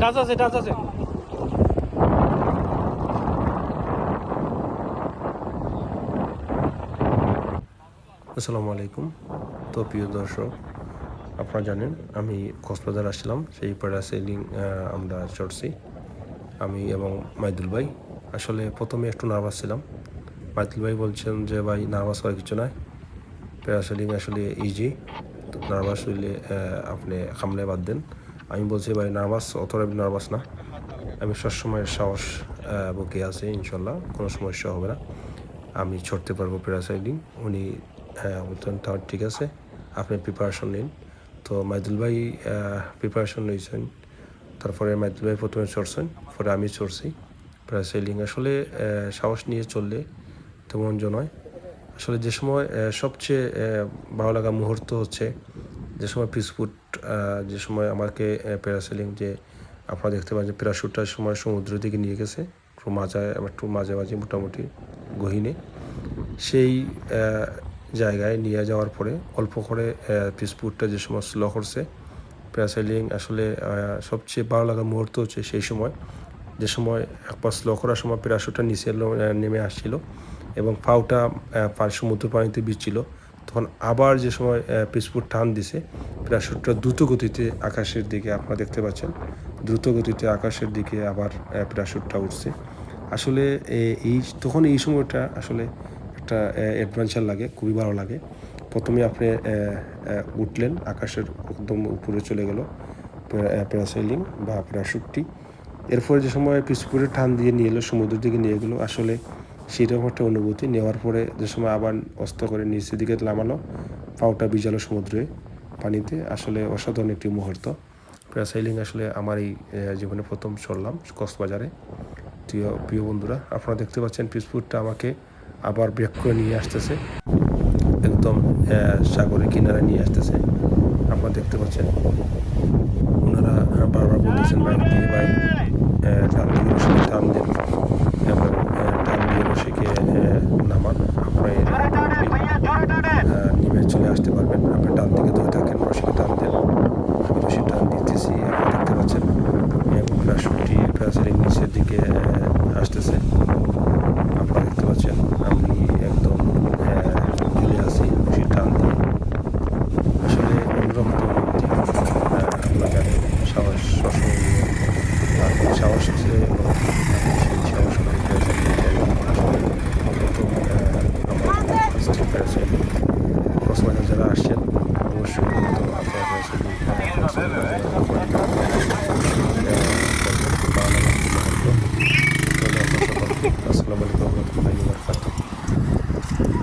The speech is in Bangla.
টাচ আছে টাচ আছে। আসসালামু আলাইকুম। তো প্রিয় দর্শক, আপনারা জানেন, আমি কক্সবাজার আসছিলাম। সেই প্যারাসেলিং আমরা চড়ছি। আমি এবং মাইদুল ভাই। আসলে প্রথমে একটু নার্ভাস ছিলাম। মাইদুল ভাই বলছেন যে, ভাই নার্ভাস হওয়ার কিছু নাই। প্যারাসেলিং আসলে ইজি নার্ভাস হইলে আপনি সামলে বাদ দেন। আমি বলছি, ভাই নার্ভাস অতটা নার্ভাস না। আমি সবসময় সাহস বুকে আছে, ইনশাল্লাহ। কোনো সমস্যা হবে না। আমি ছড়তে পারব প্যারাসাইডিং উনি হ্যাঁ ঠিক আছে। আপনি প্রিপারেশন নিন। তো মাইদুল ভাই প্রিপারেশন নিয়েছেন। তারপরে মাইদুল ভাই প্রথমে চড়ছেন। পরে আমি চড়ছি। প্যারাসাইলিং আসলে সাহস নিয়ে চললে তেমন নয়। আসলে যে সময় সবচেয়ে ভালো লাগা মুহূর্ত হচ্ছে, যে সময় পিসফুট যে সময় আমাকে প্যারাসেলিং যে আপনারা দেখতে পাচ্ছেন প্যারাশুটটার সময় সমুদ্র দিকে নিয়ে গেছে, একটু মাঝায়, একটু মাঝে মাঝে মোটামুটি গহিনে, সেই জায়গায় নিয়ে যাওয়ার পরে অল্প করে পিসফুটটা যে সময় স্লো করছে প্যারাসেলিং আসলে সবচেয়ে ভালো লাগা মুহূর্ত হচ্ছে সেই সময়, যে সময় একবার স্লো করার সময় প্যারাশুটটা নিচে নেমে আসছিল এবং পাউটা সমুদ্র পানিতে বিচ্ছিল তখন আবার যে সময় পিসফুট টান দিছে প্যারাশুটটা দ্রুত গতিতে আকাশের দিকে আপনারা দেখতে পাচ্ছেন, দ্রুত গতিতে আকাশের দিকে আবার প্যারাশুটটা উঠছে। আসলে এই, তখন এই সময়টা আসলে একটা অ্যাডভেঞ্চার লাগে, খুবই ভালো লাগে। প্রথমে আপনি উঠলেন, আকাশের একদম উপরে চলে গেল প্যারাসাইলিং বা প্যারাশুটটি এরপরে যে সময় পিসপুরে টান দিয়ে নিয়ে এলো, সমুদ্রের দিকে নিয়ে গেলো, আসলে সেরকম একটা অনুভূতি। নেওয়ার পরে যে সময় আবার অস্ত করে নিচের দিকে নামালো, পাউটা বিজালো সমুদ্রে পানিতে, আসলে অসাধারণ একটি মুহূর্ত। প্যারাসাইলিং আসলে আমার এই জীবনে প্রথম চললাম কক্সবাজারে। প্রিয় প্রিয় বন্ধুরা, আপনারা দেখতে পাচ্ছেন পিসপুরটা আমাকে আবার ব্রেক করে নিয়ে আসতেছে। একদম সাগরের কিনারে নিয়ে আসতেছে। আপনারা দেখতে পাচ্ছেন ওনারা বারবার বলতেছেন ভাই দিয়ে ভাই আহ, টান দিয়ে রশিকে টান দেন এবং আহ, টান দিয়ে রশিকে আহ, নামান আপনি আহ, নেমে চলে আসতে পারবেন আপনি টান দিকে ধরে থাকেন রশিকে টান দেন আমি রশি টান দিতেছি আপনি দেখতে পাচ্ছেন এবং প্রাসটি প্রাচীরের নিচের দিকে আসতেছে। otro fallo perfecto.